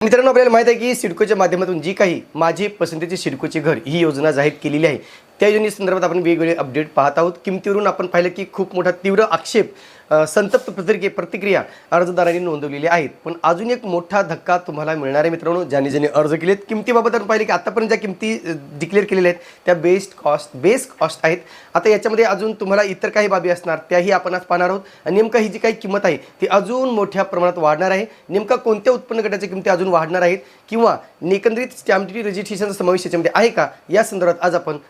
मित्रांनो आपल्याला माहीत आहे की सिडकोच्या माध्यमातून जी काही माझी पसंतीचे सिडकोचे घर ही योजना जाहीर केलेली आहे त्या योजनेसंदर्भात आपण वेगवेगळे अपडेट पाहत आहोत. किमतीवरून आपण पाहिलं की खूप मोठा तीव्र आक्षेप संतप्त प्रतिक्रिय प्रतिक्रिया अर्जदारांनी नोंदवलेली आहेत. पण अजून एक मोठा धक्का तुम्हाला मिळणार आहे मित्रांनो ज्यांनी ज्यांनी अर्ज केलेत किमतीबाबत आपण पाहिले की आतापर्यंत ज्या किमती डिक्लेअर केलेल्या आहेत त्या बेस्ट कॉस्ट बेस्ट कॉस्ट आहेत. आता याच्यामध्ये अजून तुम्हाला इतर काही बाबी असणार त्याही आपण आज पाहणार आहोत. आणि नेमकं ही जी काही किंमत आहे ती अजून मोठ्या प्रमाणात वाढणार आहे. नेमका कोणत्या उत्पन्न गटाच्या किमती अजून वाढणार आहेत? किंवा एकंदरीत स्टॅम्प ड्युटी रजिस्ट्रेशनचा समावेश याच्यामध्ये आहे का? या संदर्भात आज आपण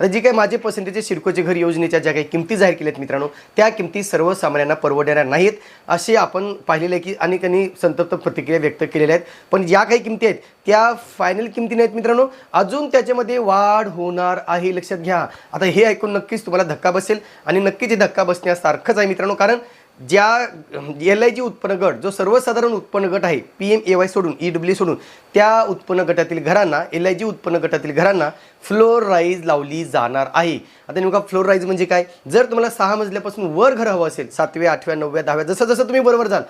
आता जी काही माझे पसंतीचे सिडकोचे घर योजनेच्या ज्या काही किमती जाहीर केल्या आहेत मित्रांनो त्या किमती सर्वसामान्यांना परवडणाऱ्या नाहीत. असे आपण पाहिलेलं आहे की अनेकांनी संतप्त प्रतिक्रिया व्यक्त केलेल्या आहेत. पण ज्या काही किमती आहेत त्या फायनल किमती नाहीत मित्रांनो. अजून त्याच्यामध्ये वाढ होणार आहे. लक्षात घ्या. आता हे ऐकून नक्कीच तुम्हाला धक्का बसेल. आणि नक्कीच हे धक्का बसण्यासारखंच आहे मित्रांनो कारण ज्या एल आय जी उत्पन्न गट जो सर्वसाधारण उत्पन्न गट आहे पी एम ए वाय सोडून ई डब्ल्यू सोडून त्या उत्पन्न गटातील घरांना एल आय जी उत्पन्न गटातील घरांना फ्लोर राईज लावली जाणार आहे. आता नेमका फ्लोर राईज म्हणजे काय? जर तुम्हाला सहा मजल्यापासून वर घर हवं असेल सातव्या आठव्या नवव्या दहाव्या जसं जसं तुम्ही बरोबर जाल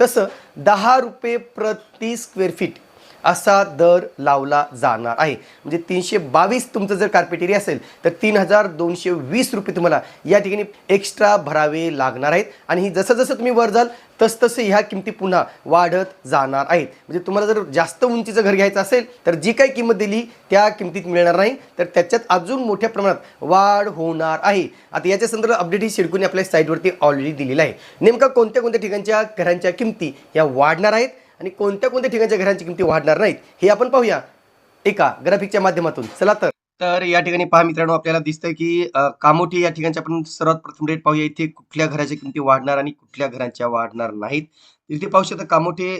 तसं दहा रुपये प्रति स्क्वेअर फीट असा दर लावला जाणार आहे. म्हणजे तीनशे बावीस तुमचं जर कार्पेटेरिया असेल तर तीन हजार दोनशे वीस रुपये तुम्हाला या ठिकाणी एक्स्ट्रा भरावे लागणार आहेत. आणि ही जसं जसं तुम्ही वर जाल तसतसं ह्या किमती पुन्हा वाढत जाणार आहेत. म्हणजे तुम्हाला जर जास्त उंचीचं घर घ्यायचं असेल तर जी काही किंमत दिली त्या किमतीत मिळणार नाही. तर त्याच्यात अजून मोठ्या प्रमाणात वाढ होणार आहे. आता याच्या संदर्भात अपडेट ही शिडकून आपल्या साईटवरती ऑलरेडी दिलेला आहे. नेमका कोणत्या कोणत्या ठिकाणच्या घरांच्या किमती या वाढणार आहेत? आणि कोणत्या कोणत्या ठिकाणच्या घरांची किमती वाढणार नाहीत हे आपण पाहूया एका ग्राफिकच्या माध्यमातून. चला तर. तर या ठिकाणी पहा मित्रांनो आपल्याला दिसतंय की कामोठी या ठिकाणच्या आपण सर्वात प्रथम रेट पाहूया. इथे कुठल्या घराच्या किमती वाढणार आणि कुठल्या घरांच्या वाढणार नाहीत. इथे पाहू शकता कामोठे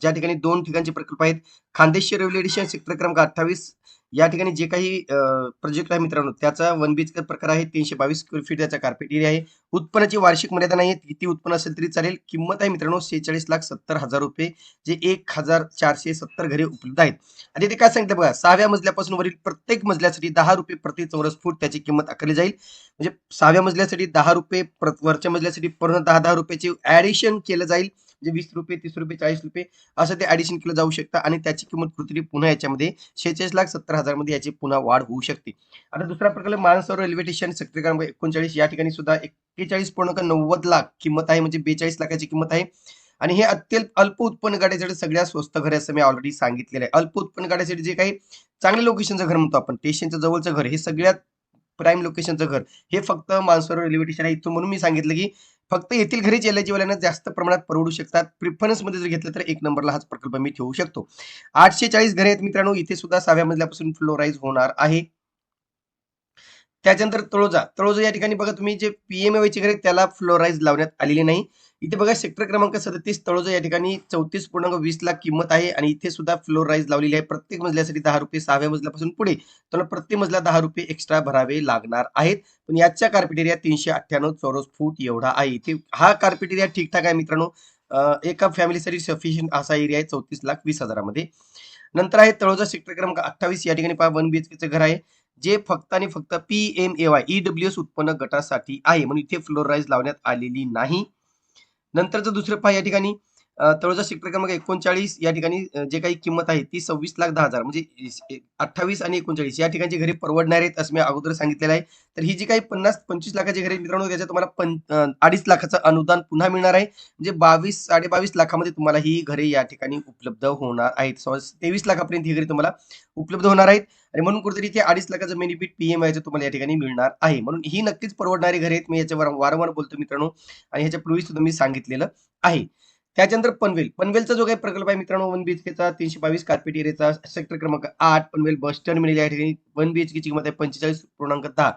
ज्या ठिकाणी दोन ठिकाणचे प्रकल्प आहेत. खांदेश्वर रेल्वे स्टेशन सेक्टर क्रमांक अठ्ठावीस या ठिकाणी जे काही प्रोजेक्ट आहे मित्रांनो त्याचा वन बीचचा प्रकार आहे तीनशे बावीस स्क्वेअर फीट त्याचा कार्पेट एरिया आहे. उत्पन्नाची वार्षिक मर्यादा नाही किती उत्पन्न असेल तरी चालेल. किंमत आहे मित्रांनो सेहेचाळीस लाख सत्तर हजार रुपये जे एक हजार चारशे सत्तर घरे उपलब्ध आहेत. आणि ते काय सांगितलं बघा सहाव्या मजल्यापासून वरील प्रत्येक मजल्यासाठी दहा रुपये प्रति चौरस फूट त्याची किंमत आकारली जाईल. म्हणजे सहाव्या मजल्यासाठी दहा रुपये वरच्या मजल्यासाठी पूर्ण दहा दहा रुपयाचे ऍडिशन केलं जाईल. म्हणजे वीस रुपये तीस रुपये चाळीस रुपये असं ते ऍडिशन केलं जाऊ शकतं आणि त्याची किंमत कुठेतरी पुन्हा याच्यामध्ये शेहेचाळीस लाख सत्तर हजारमध्ये याची पुन्हा वाढ होऊ शकते. आता दुसरा प्रकार मानसरोवर रेल्वे स्टेशन सेक्टर क्रमांक एकोणचाळीस या ठिकाणी सुद्धा एक्केचाळीस पूर्णांक नव्वद लाख किंमत आहे म्हणजे बेचाळीस लाखाची किंमत आहे. आणि हे अत्यंत अल्प उत्पन्न गाड्यासाठी सगळ्यात स्वस्त घर असं मी ऑलरेडी सांगितलेलं आहे. अल्प उत्पन्न गाड्यासाठी जे काही चांगले लोकेशनचं घर म्हणतो आपण स्टेशनच्या जवळचं घर हे सगळ्यात प्राईम लोकेशनचं घर. हे फक्त मानसरोवर रेल्वे स्टेशन आहे इथून म्हणून मी सांगितलं की फक्त येथील घरीच एल वाल्यांना जास्त प्रमाणात परवडू शकतात. प्रिफरन्समध्ये जर घेतलं तर एक नंबरला हाच प्रकल्प मी ठेवू शकतो. आठशे चाळीस घरे आहेत मित्रांनो. इथे सुद्धा सहाव्या मजल्यापासून फ्लोराईज होणार आहे. त्याच्यानंतर तळोजा. तळोजा या ठिकाणी बघा तुम्ही जे पीएमएची घरे त्याला फ्लोराईज लावण्यात आलेली नाही. इथे बघा सेक्टर क्रमांक सदतीस तळोजा या ठिकाणी चौतीस पूर्णांक वीस लाख किंमत आहे आणि इथे सुद्धा फ्लोराईज लावलेली आहे. प्रत्येक मजल्यासाठी दहा रुपये सहाव्या मजल्यापासून पुढे. तर प्रत्येक मजला दहा रुपये एक्स्ट्रा भरावे लागणार आहेत. पण याच्या कार्पेट एरिया तीनशे अठ्ठ्याण्णव चौरस फूट एवढा आहे. इथे हा कार्पेट एरिया ठीकठाक आहे मित्रांनो. एका फॅमिलीसाठी सफिशियंट असा एरिया आहे चौतीस लाख वीस हजारामध्ये. नंतर आहे तळोजा सेक्टर क्रमांक अठ्ठावीस. या ठिकाणी पहा वन बीएचकेचं घर आहे. जे फक्त आणि फक्त P M A Y E W S उत्पन्न गटासाठी आहे. म्हणून इथे फ्लोराईज लावण्यात आलेली नाही. नंतरचं दुसरं पहा या ठिकाणी. तळोजा सेक्टर क्रमांक एकोणचाळीस या ठिकाणी जे काही किंमत आहे ती सव्वीस लाख दहा हजार. म्हणजे अठ्ठावीस आणि एकोणचाळीस या ठिकाणची घरे परवडणार आहेत असं मी अगोदर सांगितलेलं आहे. तर ही जी काही पन्नास पंचवीस लाखाची घरे मित्रांनो त्याच्यात तुम्हाला अडीच लाखाचं अनुदान पुन्हा मिळणार आहे. म्हणजे बावीस साडे बावीस लाखामध्ये तुम्हाला ही घरे या ठिकाणी उपलब्ध होणार आहेत. तेवीस लाखापर्यंत ही घरे तुम्हाला उपलब्ध होणार आहेत. आणि म्हणून कुठेतरी ते अडीच लाखाचं बेनिफिट पीएमआयचं तुम्हाला या ठिकाणी मिळणार आहे. म्हणून ही नक्कीच परवडणारी घरे आहेत. मी याच्यावर वारंवार बोलतो मित्रांनो. आणि ह्याच्या पूर्वी सुद्धा मी सांगितलेलं आहे. त्याच्यानंतर पनवेल. पनवेलचा जो काही प्रकल्प आहे मित्रांनो वन बीएचकेचा तीनशे बावीस कार्पेट एरियाचा सेक्टर क्रमांक आठ पनवेल बस टर्मिनल या ठिकाणी वन बीएचकेची किंमत आहे पंचेचाळीस पूर्णांक दहा.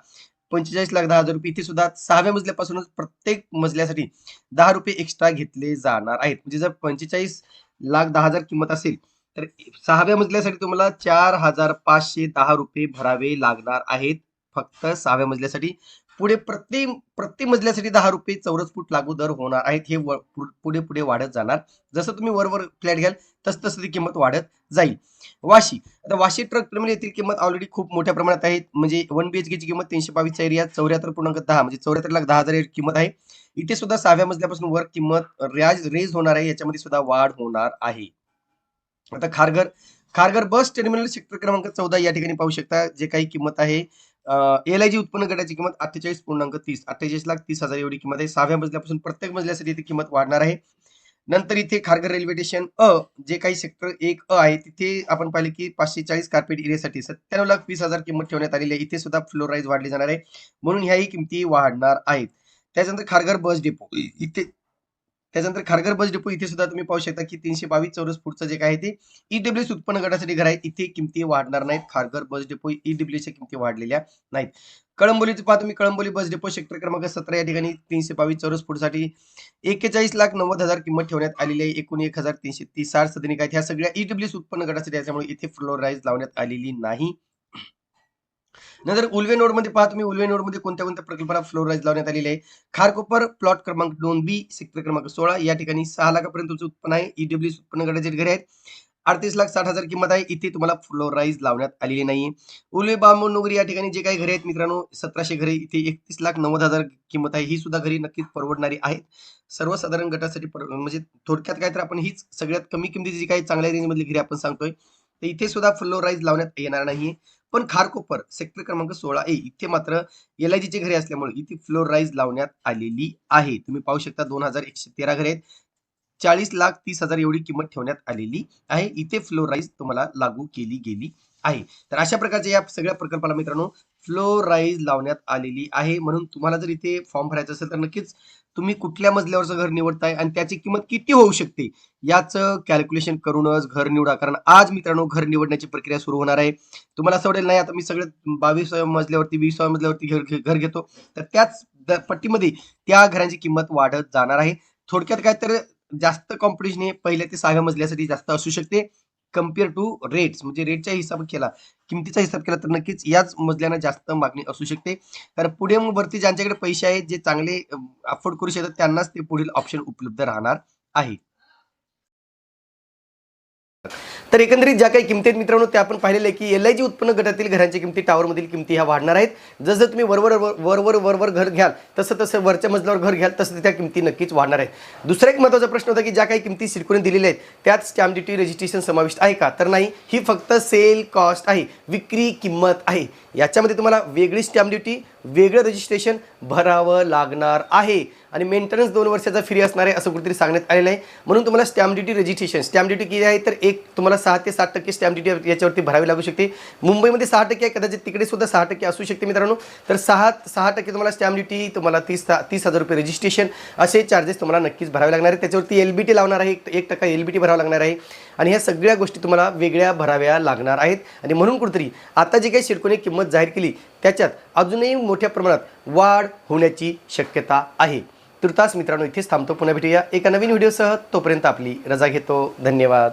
पंचेचाळीस लाख दहा हजार रुपये. इथे सुद्धा सहाव्या मजल्यापासूनच प्रत्येक मजल्यासाठी दहा रुपये एक्स्ट्रा घेतले जाणार आहेत. म्हणजे जर पंचेचाळीस लाख दहा हजार किंमत असेल तर सहाव्या मजल्यासाठी तुम्हाला चार हजार पाचशे दहा रुपये भरावे लागणार आहेत. फक्त सहाव्या मजल्यासाठी पुढे प्रति प्रति मजल्यासाठी दहा रुपये चौरस फूट लागू दर होणार आहेत. हे व- पुढे पुढे वाढत जाणार. जसं तुम्ही वरवर फ्लॅट घ्याल तस तसं ती किंमत वाढत जाईल. वाशी. आता वाशी ट्रक टर्मिनल येथील किंमत ऑलरेडी खूप मोठ्या प्रमाणात आहे. म्हणजे वन बीएचके ची किंमत तीनशे बावीसच्या एरियात चौऱ्याहत्तर पूर्णांक दहा म्हणजे चौऱ्याहत्तर लाख दहा हजार किंमत आहे. इथे सुद्धा सहाव्या मजल्यापासून वर किंमत रियाज रेज होणार आहे. याच्यामध्ये सुद्धा वाढ होणार आहे. आता Kharghar Kharghar bus terminal sector क्रमांक चौदा या ठिकाणी पाहू शकता. जे काही किंमत आहे एल आय जी उत्पन्न गटाची किंमत अठ्ठेचाळीस पूर्णांक तीस. अठ्ठेचाळीस लाख तीस हजार एवढी किंमत आहे. सहाव्या मजल्यापासून प्रत्येक मजल्यासाठी ती किंमत वाढणार आहे. नंतर इथे खारघर रेल्वे स्टेशन अ जे काही सेक्टर एक अ आहे तिथे आपण पाहिले की पाचशे चाळीस कार्पेट एरियासाठी सत्त्याण्णव लाख वीस हजार किंमत ठेवण्यात आलेली आहे. इथे सुद्धा फ्लोराईज वाढली जाणार आहे. म्हणून ह्याही किमती वाढणार आहेत. त्याच्यानंतर खारघर बस डेपो इथे त्याच्यानंतर खारघर बस डेपो इथे सुद्धा तुम्ही पाहू शकता की तीनशे बावीस चौरस फूटचं जे काय ते ईडब्ल्यूएस उत्पन्न गटासाठी घर आहे इथे किमती वाढणार नाहीत. खारघर बस डेपो ईडब्ल्यूच्या किमती वाढलेल्या नाहीत. कळंबोलीचं पहा तुम्ही कळंबोली बस डेपो सेक्टर क्रमांक सतरा या ठिकाणी तीनशे बावीस चौरस फूटसाठी एक्केचाळीस लाख नव्वद हजार किंमत ठेवण्यात आलेली आहे. एकूण एक हजार तीनशे तीस साठ सदनिक आहेत. ह्या सगळ्या ईडब्ल्यूएस उत्पन्न गटासाठी असल्यामुळे इथे फ्लोराईज लावण्यात आलेली नाही. नंतर उल्वे नोडमध्ये पहा तुम्ही उल्वे नोडमध्ये कोणत्या कोणत्या प्रकल्पाला फ्लोराईज लावण्यात आलेले आहे? खारकोपर प्लॉट क्रमांक दोन बी सेक्टर क्रमांक सोळा या ठिकाणी सहा लाखापर्यंत तुमचं उत्पन्न आहे. ईडब्ल्यू उत्पन्न गटाचे घरे आहेत. अडतीस लाख साठ हजार किंमत आहे. इथे तुम्हाला फ्लोराईज लावण्यात आलेली नाही उल्वे बांबू नगरी या ठिकाणी जे काही घरे आहेत मित्रांनो सतराशे घरे इथे एकतीस लाख नव्वद हजार किंमत आहे. ही सुद्धा घरी नक्कीच परवडणारी आहेत. सर्वसाधारण गटासाठी पर- म्हणजे थोडक्यात काय तर आपण हीच सगळ्यात कमी किमतीची जी काही चांगल्या रेंजमधली घरे आपण सांगतोय तर इथे सुद्धा फ्लोराईज लावण्यात येणार नाहीये. पण खारकोपर सेक्टर क्रमांक सोळा ए इथे मात्र एल आय चे घरे असल्यामुळे इथे फ्लोर राईज लावण्यात आलेली आहे. तुम्ही पाहू शकता दोन हजार एकशे तेरा घरे आहेत. चाळीस लाख तीस हजार एवढी किंमत ठेवण्यात आलेली आहे. इथे फ्लोर राईज तुम्हाला लागू केली गेली आहे. तर अशा प्रकारच्या या सगळ्या प्रकल्पाला मित्रांनो फ्लोराईज लावण्यात आलेली आहे. म्हणून तुम्हाला जर इथे फॉर्म भरायचा असेल तर नक्कीच तुम्ही कुठल्या मजल्यावरचं घर निवडताय आणि त्याची किंमत किती होऊ शकते याचं कॅल्क्युलेशन करूनच घर निवडा. कारण आज मित्रांनो घर निवडण्याची प्रक्रिया सुरू होणार आहे. तुम्हाला असं वाटेल नाही आता मी सगळं बावीस मजल्यावरती वीस मजल्यावरती घर घर घेतो. तर त्याच पट्टीमध्ये त्या घरांची किंमत वाढत जाणार आहे. थोडक्यात काय तर जास्त कॉम्पिटिशन हे पहिल्या ते सहाव्या मजल्यासाठी जास्त असू शकते. कंपेअर टू रेट्स म्हणजे रेटचा हिसाब केला किमतीचा हिसाब केला तर नक्कीच याच मजल्याना जास्त मागणी असू शकते. कारण पुढे मग वरती ज्यांच्याकडे पैसे आहेत जे चांगले अफोर्ड करू शकतात त्यांनाच ते पुढील ऑप्शन उपलब्ध राहणार आहे. तर एकंदरीत ज्या काही किमती आहेत मित्रांनो त्या आपण पाहिलेलं आहे की एल आय जी उत्पन्न गटातील घरांच्या किमती टावरमधील किमती ह्या वाढणार आहेत. जसं तुम्ही वरवर वरवर वरवर घर घ्याल तसं तसं वरच्या मजल्यावर घर घ्याल तसं त्या किमती नक्कीच वाढणार आहेत. दुसरा एक महत्त्वाचा प्रश्न होता की ज्या काही किमती सिडकोने दिलेल्या आहेत त्यात स्टॅम्प ड्युटी रजिस्ट्रेशन समाविष्ट आहे का? तर नाही ही फक्त सेल कॉस्ट आहे विक्री किंमत आहे. याच्यामध्ये तुम्हाला वेगळी स्टॅम्प ड्युटी वेगळं रजिस्ट्रेशन भरावं लागणार आहे. आणि मेंटेनन्स दोन वर्षाचा फ्री असणार आहे असं कुठेतरी सांगण्यात आलेलं आहे. म्हणून तुम्हाला stamp duty registration stamp duty किती आहे? तर एक तुम्हाला सहा ते सात टक्के स्टॅम्प ड्युटी याच्यावरती भरावी लागू शकते. मुंबईमध्ये सहा टक्के आहे कदाचित तिकडे सुद्धा सहा टक्के असू शकते मित्रांनो. तर सहा सहा टक्के तुम्हाला स्टॅम्प ड्युटी तुम्हाला तीस तीस हजार रुपये रजिस्ट्रेशन असे चार्जेस तुम्हाला नक्कीच भरावे लागणार आहे. त्याच्यावरती एल बी टी लावणार आहे एक- एक टक्का एल बी टी भरावा लागणार आहे. आणि ह्या सगळ्या गोष्टी तुम्हाला वेगळ्या भराव्या लागणार आहेत. आणि म्हणून कुठेतरी आता जी काही शिडकोने किंमत जाहीर केली त्याच्यात अजूनही मोठ्या प्रमाणात वाढ होण्याची शक्यता आहे. तुर्तास मित्रांनो इथेच थांबतो. पुन्हा भेटूया एका नवीन व्हिडिओसह. तोपर्यंत आपली रजा घेतो. धन्यवाद.